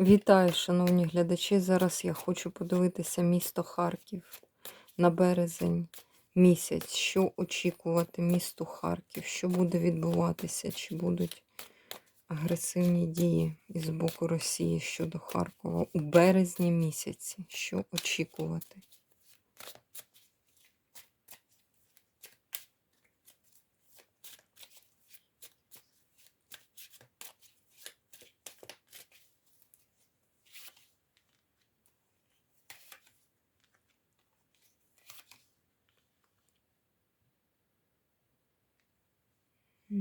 Вітаю, шановні глядачі. Зараз я хочу подивитися місто Харків на березень місяць. Що очікувати місту Харків? Що буде відбуватися? Чи будуть агресивні дії із боку Росії щодо Харкова у березні місяці? Що очікувати? Так,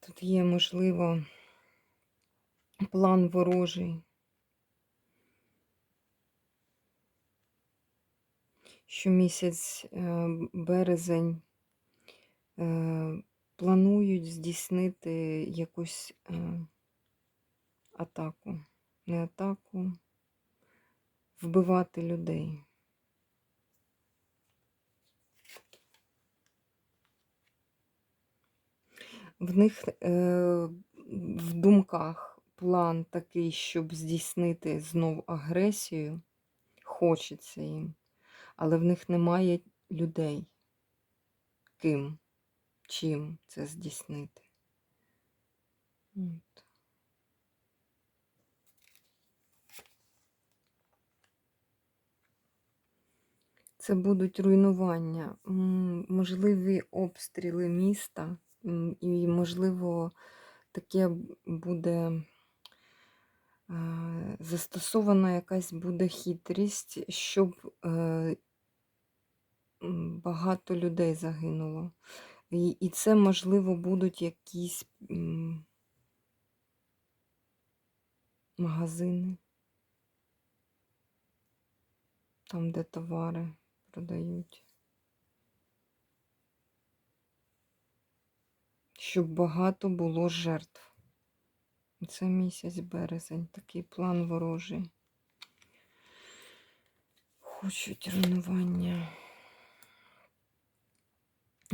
тут є, можливо, план ворожий. Щомісяць е, березень планують здійснити якусь е, атаку. Не атаку, вбивати людей. В них е, в думках план такий, щоб здійснити знов агресію. Хочеться їм, але в них немає людей. Ким, чим це здійснити. От. Це будуть руйнування, можливі обстріли міста, і, можливо, таке буде е, застосована якась буде хитрість, щоб е, багато людей загинуло. І, і це, можливо, будуть якісь магазини, там, де товари продають. Щоб багато було жертв. Це місяць березень, такий план ворожий. Хочуть руйнування.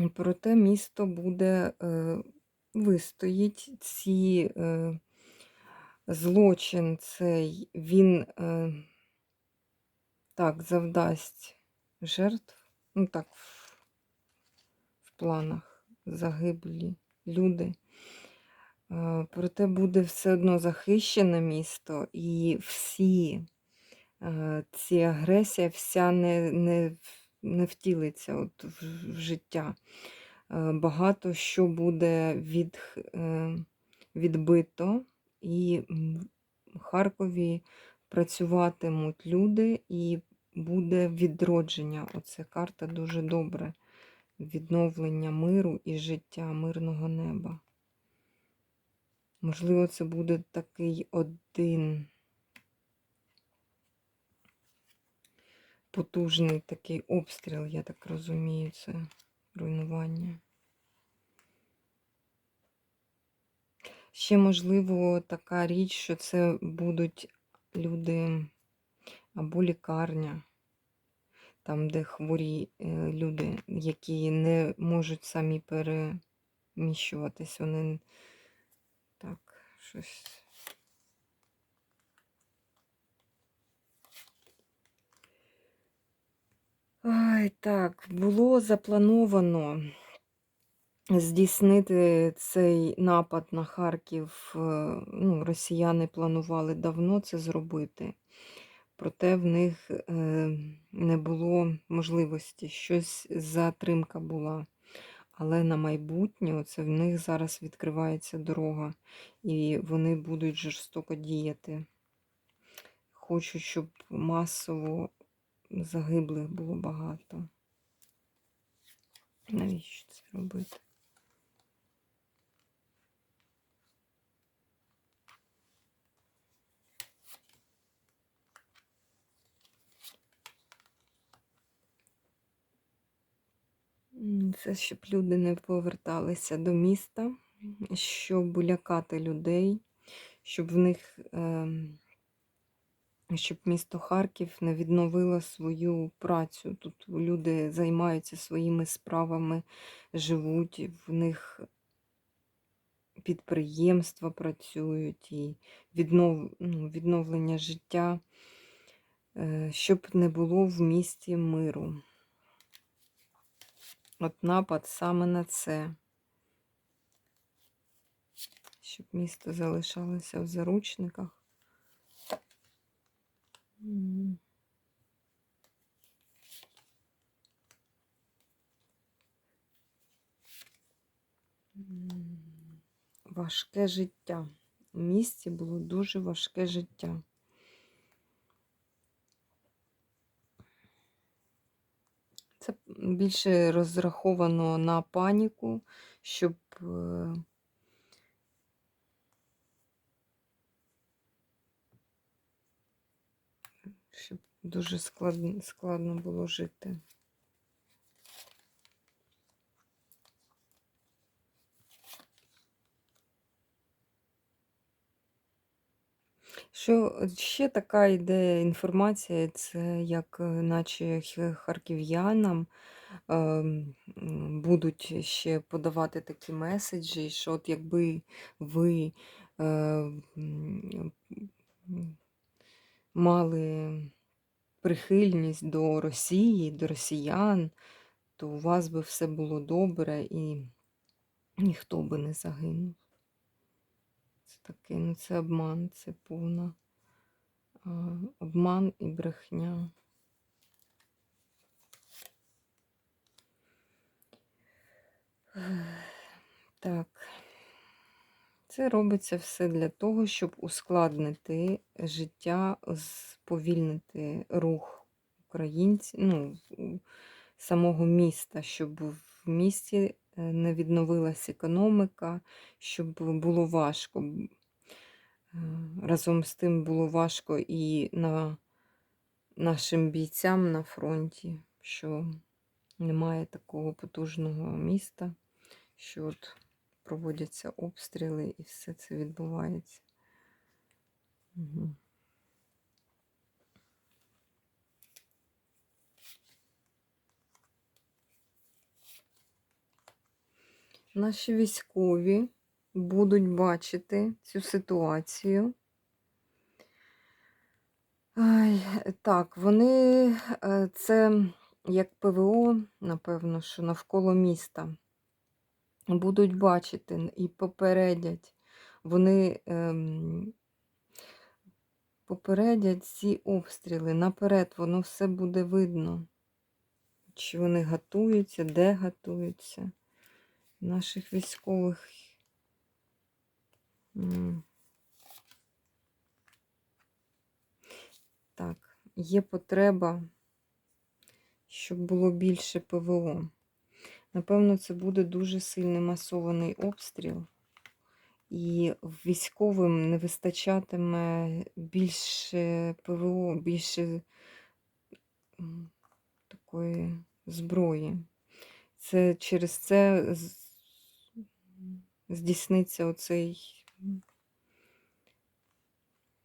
Проте місто буде е, вистоїть ці е, злочин цей, він е, так завдасть жертв, ну так, в, в планах загиблі люди. Проте буде все одно захищене місто, і всі ці агресія вся не не, не втілиться от в, життя. Е, багато що буде від, відбито, і в Харкові працюватимуть люди, і буде відродження. Оце карта дуже добре. Відновлення миру і життя, мирного неба. Можливо, це буде такий один потужний такий обстріл, я так розумію, це руйнування. Ще, можливо, така річ, що це будуть люди або лікарня, там, де хворі е, люди, які не можуть самі переміщуватись, вони так, щось. Ай, так, було заплановано здійснити цей напад на Харків. Е, ну, Росіяни планували давно це зробити, проте в них е, не було можливості, щось затримка була. Але на майбутнє оце в них зараз відкривається дорога, і вони будуть жорстоко діяти. Хочу, щоб масово загиблих було багато. Навіщо це робити? Це щоб люди не поверталися до міста, щоб лякати людей, щоб в них, ем, щоб місто Харків не відновило свою працю. Тут люди займаються своїми справами, живуть, в них підприємства працюють і віднов, ну, відновлення життя, е, щоб не було в місті миру. От напад саме на це. Щоб місто залишалося в заручниках. Важке життя. У місті було дуже важке життя. Це більше розраховано на паніку, щоб щоб дуже складно, складно було жити. Що ще така йде інформація, це як е, наче харків'янам м, будуть ще подавати такі меседжі, що от якби ви е, мали прихильність до Росії, до росіян, то у вас би все було добре і ніхто би не загинув. Це таке, ну це обман, це повна обман і брехня. Так. Це робиться все для того, щоб ускладнити життя, сповільнити рух українців, ну, самого міста, щоб в місті е, не відновилась економіка, щоб було важко. Е, Разом з тим було важко і на нашим бійцям на фронті, що немає такого потужного міста, що от проводяться обстріли і все це відбувається. Угу. Наші військові будуть бачити цю ситуацію. Ай, так, вони е, це як ПВО, напевно, що навколо міста будуть бачити і попередять. Вони ем, попередять ці обстріли. Наперед, воно все буде видно. Чи вони готуються, де готуються. Наших військових. Так, є потреба, щоб було більше ПВО. Напевно, це буде дуже сильний масований обстріл, і військовим не вистачатиме більше ПВО, більше такої зброї. Це через це здійсниться оцей,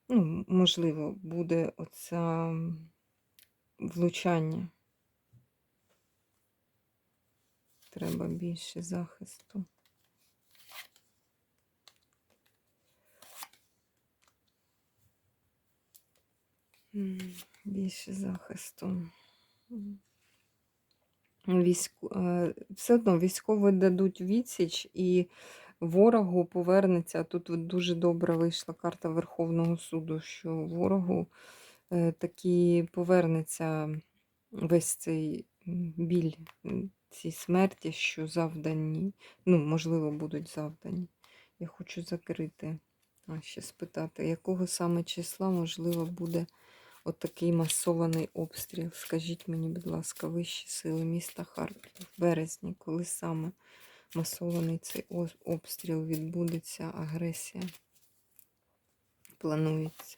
ну, можливо, буде оце влучання. Треба більше захисту. Більше захисту. М. Е, Все одно військові дадуть відсіч, і ворогу повернеться. Тут дуже добре вийшла карта Верховного суду, що ворогу е, таки повернеться весь цей біль, ці смерті, що завдані, ну, можливо, будуть завдані. Я хочу закрити, а ще спитати, якого саме числа, можливо, буде отакий масований обстріл. Скажіть мені, будь ласка, вищі сили міста Харків в березні, коли саме масований цей обстріл відбудеться, агресія планується.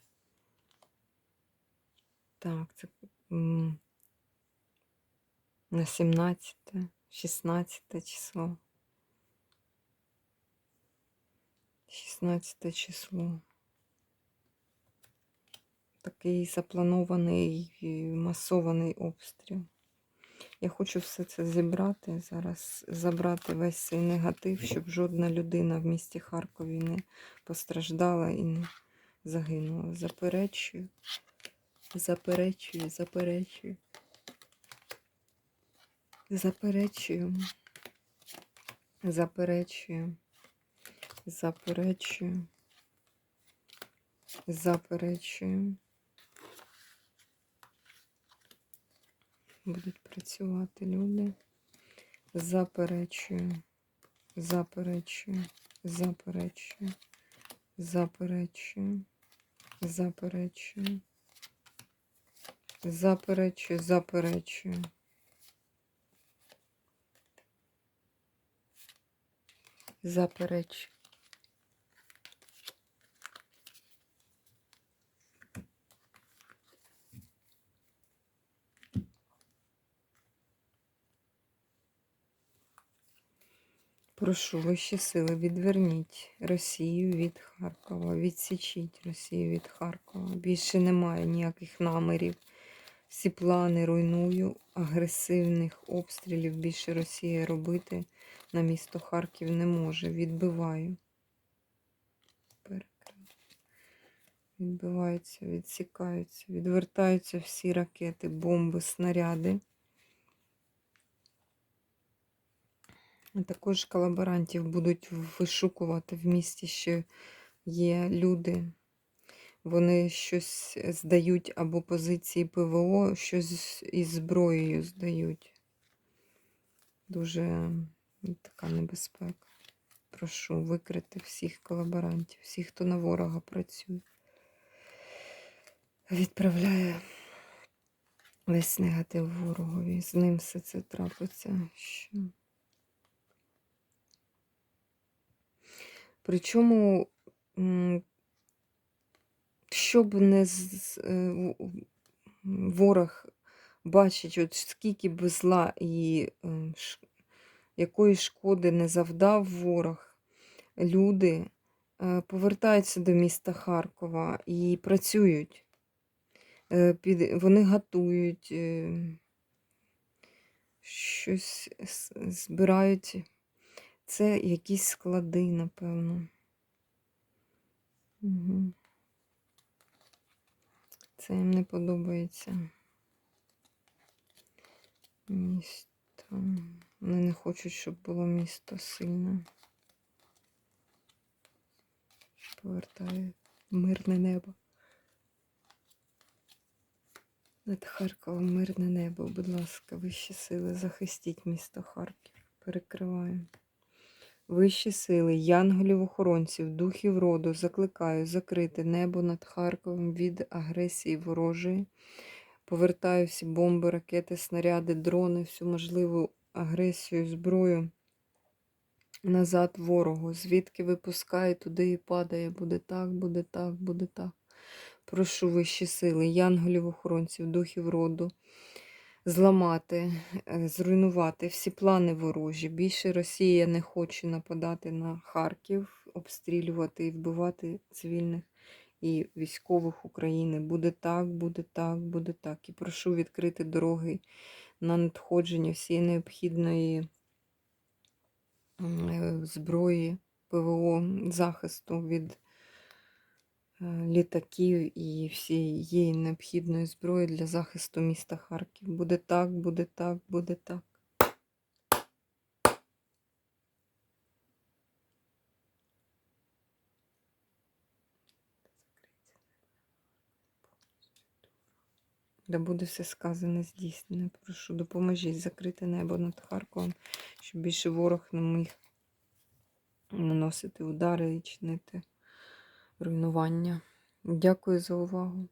Так, це на 17, 16 число. 16 число. такий запланований масований обстріл. Я хочу все це зібрати зараз, забрати весь цей негатив, щоб жодна людина в місті Харкові не постраждала і не загинула. Заперечую, заперечую, заперечую. Заперечую. Заперечую. Заперечую. Заперечую. Будуть працювати люди. Заперечую. Заперечую. Заперечую. Заперечую. Заперечую. Заперечую. Заперечую. Заперечую. Прошу вищі сили, відверніть Росію від Харкова, відсічіть Росію від Харкова. Більше немає ніяких намірів. Всі плани руйную, агресивних обстрілів більше Росія робити на місто Харків не може. Відбиваю. Відбиваються, відсікаються, відвертаються всі ракети, бомби, снаряди. Також колаборантів будуть вишукувати в місті, що є люди. Вони щось здають або позиції ПВО, щось із зброєю здають. Дуже така небезпека. Прошу викрити всіх колаборантів, всіх, хто на ворога працює. Відправляє весь негатив ворогові. З ним все це трапиться. Що... Причому, щоб не з- в- ворог бачить, от скільки би зла і ш- якої шкоди не завдав ворог, люди е, повертаються до міста Харкова і працюють. Е, Вони готують, е, щось збирають. Це якісь склади, напевно. Угу. Це їм не подобається. Місто. Вони не хочуть, щоб було місто сильне. Повертає мирне небо. Над Харковом мирне небо. Будь ласка, вищі сили, захистіть місто Харків. Перекриваю. Вищі сили, янголів-охоронців, духів роду, закликаю закрити небо над Харковом від агресії ворожої. Повертаю всі бомби, ракети, снаряди, дрони, всю можливу агресію, зброю назад ворогу. Звідки випускає, туди і падає. Буде так, буде так, буде так. Прошу вищі сили, янголів-охоронців, духів роду зламати, е, зруйнувати всі плани ворожі. Більше Росія не хоче нападати на Харків, обстрілювати і вбивати цивільних і військових України. Буде так, буде так, буде так. І прошу відкрити дороги на надходження всієї необхідної е, зброї, ПВО, захисту від літаків і всієї необхідної зброї для захисту міста Харків. Буде так, буде так, буде так. Да буде все сказане, здійснене. Прошу, допоможіть закрити небо над Харковом, щоб більше ворог не міг наносити удари і чинити руйнування. Дякую за увагу.